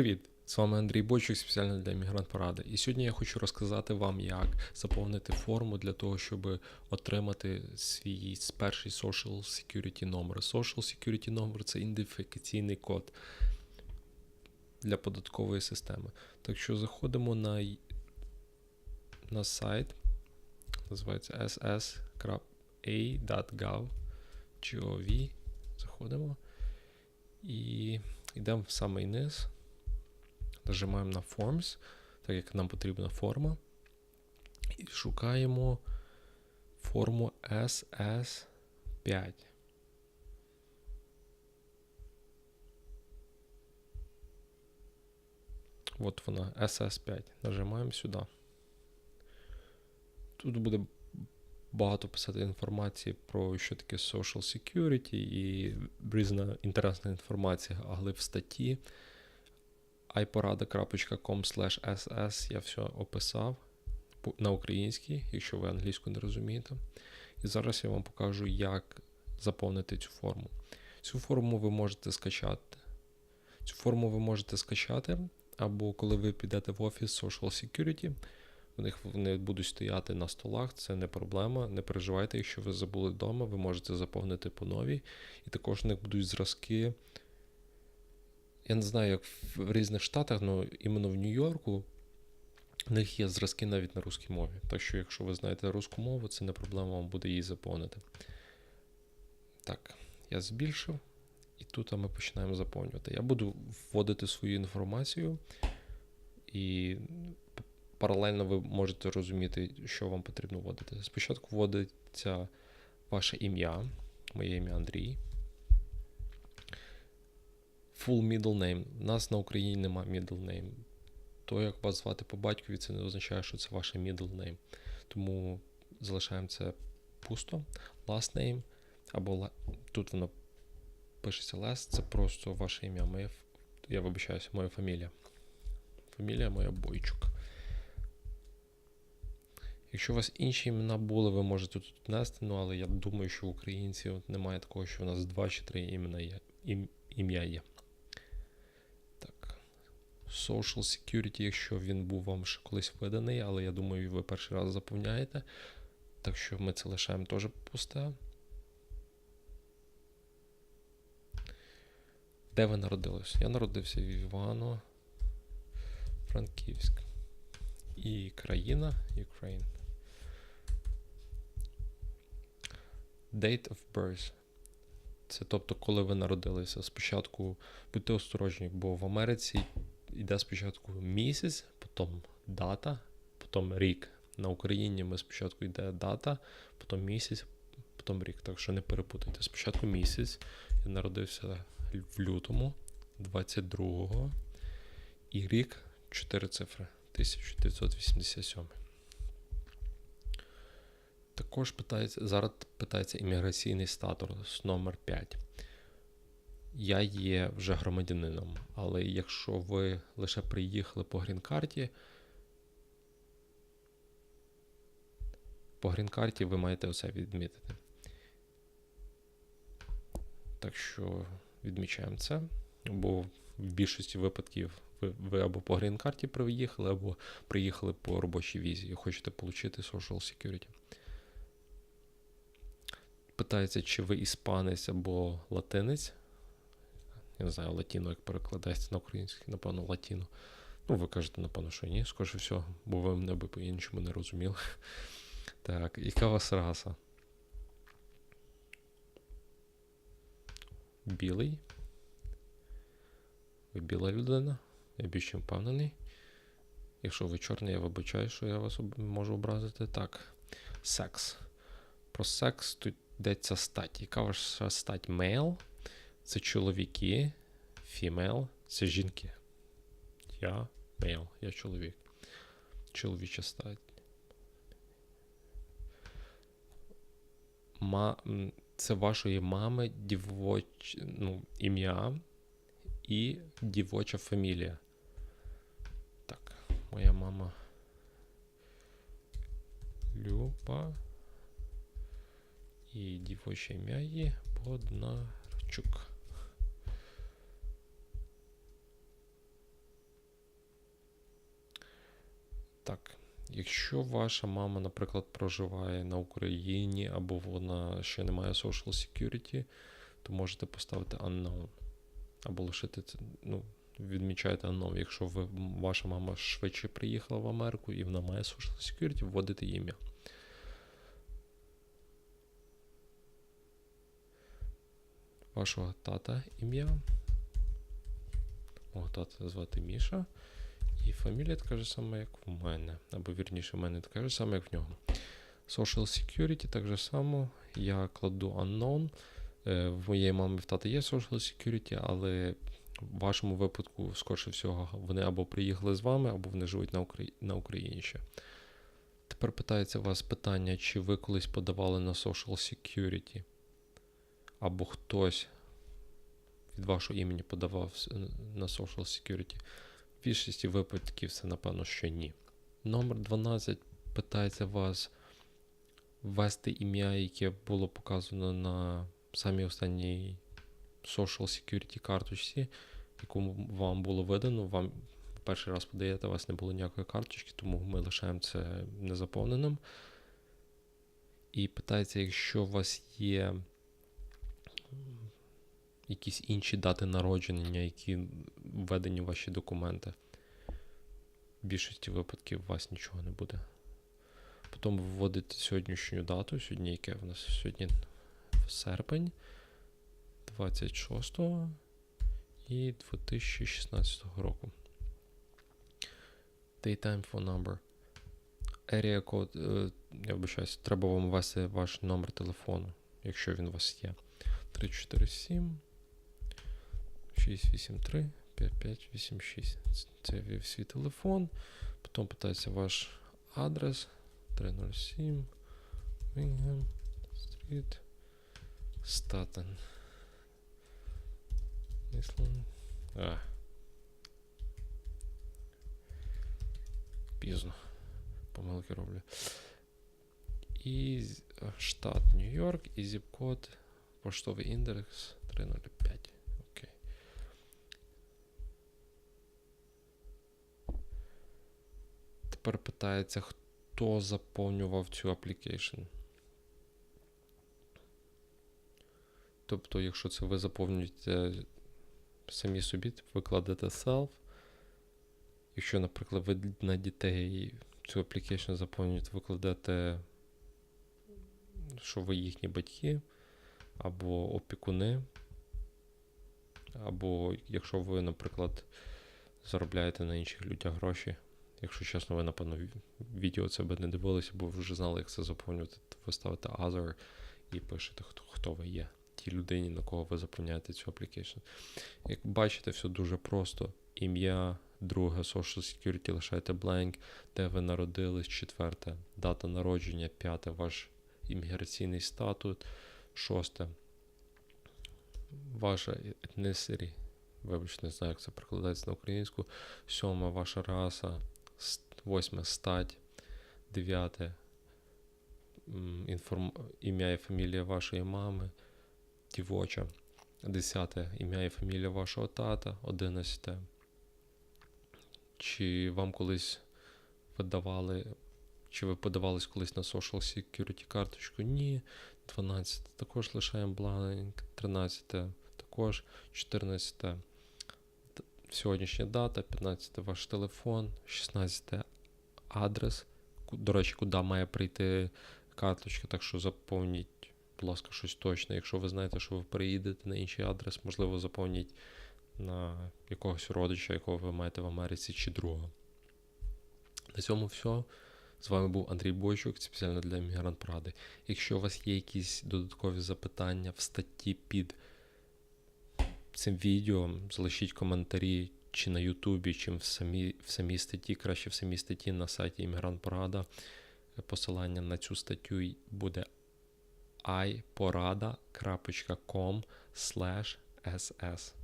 Привіт! З вами Андрій Бойчук, спеціально для Мігрант Поради. І сьогодні я хочу розказати вам, як заповнити форму для того, щоб отримати свій перший Social Security номер. Social Security номер це ідентифікаційний код для податкової системи. Так що заходимо на, на сайт, називається ss.a.gov. Заходимо і йдемо в самий низ. Нажимаємо на Forms, так як нам потрібна форма. І шукаємо форму SS5. От вона, SS5. Нажимаємо сюди. Тут буде багато писати інформації про що таке Social Security і різна інтересна інформація, але в статті iporada.com ss я все описав на українській, якщо ви англійську не розумієте. І зараз я вам покажу, як заповнити цю форму. Цю форму ви можете скачати. Цю форму ви можете скачати, або коли ви підете в офіс Social Security, в них вони будуть стояти на столах, це не проблема. Не переживайте, якщо ви забули вдома, ви можете заповнити по новій. І також в них будуть зразки я не знаю, як в різних штатах, але іменно в Нью-Йорку в них є зразки навіть на русскій мові. Так що, якщо ви знаєте русську мову, це не проблема, вам буде її заповнити. Так, я збільшив, і тут ми починаємо заповнювати. Я буду вводити свою інформацію, і паралельно ви можете розуміти, що вам потрібно вводити. Спочатку вводиться ваше ім'я, моє ім'я Андрій. Full middle name. У нас на Україні нема middle name. То, як вас звати по батькові, це не означає, що це ваше middle name. Тому залишаємо це пусто. Last name, або тут воно пишеться last, це просто ваше ім'я. Моє, я вибачаюся, моя фамілія. Фамілія моя Бойчук. Якщо у вас інші імена були, ви можете тут внести, ну але я думаю, що в українців немає такого, що у нас два чи три імена є. Ім, ім'я є. Social Security, якщо він був вам ще колись виданий, але я думаю, ви перший раз заповняєте. Так що ми це лишаємо теж пусте. Де ви народились? Я народився в Івано. Франківськ. І країна Ukraine. Date of birth. Це тобто, коли ви народилися. Спочатку будьте осторожні, бо в Америці йде спочатку місяць, потім дата, потім рік. На Україні ми спочатку йде дата, потім місяць, потім рік. Так що не перепутайте. Спочатку місяць. Я народився в лютому 22-го. І рік 4 цифри. 1987. Також питається, зараз питається імміграційний статус номер 5. Я є вже громадянином, але якщо ви лише приїхали по грін-карті, по грін-карті ви маєте оце відмітити. Так що відмічаємо це, бо в більшості випадків ви, ви або по грін-карті приїхали, або приїхали по робочій візі і хочете отримати Social Security. Питається, чи ви іспанець або латинець. Я не знаю, латіно, як перекладається на український, напевно, латіно. Ну, ви кажете, напевно, що ні, скоріше всього, бо ви мене би по-іншому не розуміли. Так, яка у вас раса? Білий. Ви біла людина? Я більш чим впевнений. Якщо ви чорний, я вибачаю, що я вас можу образити. Так. Секс. Про секс тут йдеться стать. Яка ваша стать? Мейл? Це чоловіки. Фімейл це жінки. Я мейл, я чоловік. Чоловіча стать. Ма, це вашої мами дівоч, ну, ім'я і дівоча фамілія. Так, моя мама Люба. І дівоче ім'я її Боднарчук. Якщо ваша мама, наприклад, проживає на Україні або вона ще не має social security, то можете поставити unknown. Або лишити це, ну, відмічаєте unknown. Якщо ви, ваша мама швидше приїхала в Америку і вона має social security, вводите ім'я. Вашого тата ім'я. Мого тата звати Міша. І фамілія така ж сама, як в мене. Або вірніше, в мене така ж сама, як в нього. Social Security так же само. Я кладу unknown. Е, В моєї мами в тата є Social Security, але в вашому випадку, скорше всього, вони або приїхали з вами, або вони живуть на, Украї... на Україні ще. Тепер питається вас питання, чи ви колись подавали на Social Security, або хтось від вашого імені подавав на Social Security. В більшості випадків це, напевно, що ні. Номер 12 питається вас ввести ім'я, яке було показано на самій останній Social Security карточці, яку вам було видано. Вам перший раз подаєте, у вас не було ніякої карточки, тому ми лишаємо це незаповненим. І питається, якщо у вас є якісь інші дати народження, які введені в ваші документи. В більшості випадків у вас нічого не буде. Потім вводите сьогоднішню дату, сьогодні яке в нас сьогодні серпень 26 і 2016 року. Daytime phone number. Area code, е, я вибачаюсь, треба вам ввести ваш номер телефону, якщо він у вас є. 347 683 5586. Це ввів свій телефон. Потім питається ваш адрес 307 Вінгем Стріт Статен. А. Пізно. Помилки роблю. І штат Нью-Йорк і зіп-код, поштовий індекс 305. Тепер питається, хто заповнював цю аплікейшн. Тобто, якщо це ви заповнюєте самі собі, ви кладете self. Якщо, наприклад, ви на дітей цю аплікейшн заповнюєте, ви кладете, що ви їхні батьки, або опікуни, або якщо ви, наприклад, заробляєте на інших людях гроші. Якщо чесно, ви, напевно, відео це би не дивилися, бо ви вже знали, як це заповнювати. Ви ставите other і пишете, хто, хто ви є, тій людині, на кого ви заповняєте цю аплікейшн. Як бачите, все дуже просто. Ім'я, друге, social security лишаєте blank, де ви народились, четверте, дата народження, п'яте, ваш імміграційний статут, шосте, ваша ethnicity, вибачте, не знаю, як це перекладається на українську, сьоме, ваша раса, с- восьме, стать, дев'яте, інформ... ім'я і фамілія вашої мами, дівоча, десяте, ім'я і фамілія вашого тата, одинадцяте. Чи вам колись видавали, чи ви подавались колись на Social Security карточку? Ні. 12 також лишаємо бланк, 13 також, 14 т- сьогоднішня дата, 15 ваш телефон, 16 адрес. До речі, куди має прийти карточка, так що заповніть, будь ласка, щось точне. Якщо ви знаєте, що ви приїдете на інший адрес, можливо, заповніть на якогось родича, якого ви маєте в Америці, чи друга. На цьому все. З вами був Андрій Бойчук, спеціально для Іммігрант Поради. Якщо у вас є якісь додаткові запитання в статті під цим відео, залишіть коментарі чи на Ютубі, чи в самій, в самій статті, краще в самій статті на сайті Іммігрант Порада. Посилання на цю статтю буде iporada.com ss.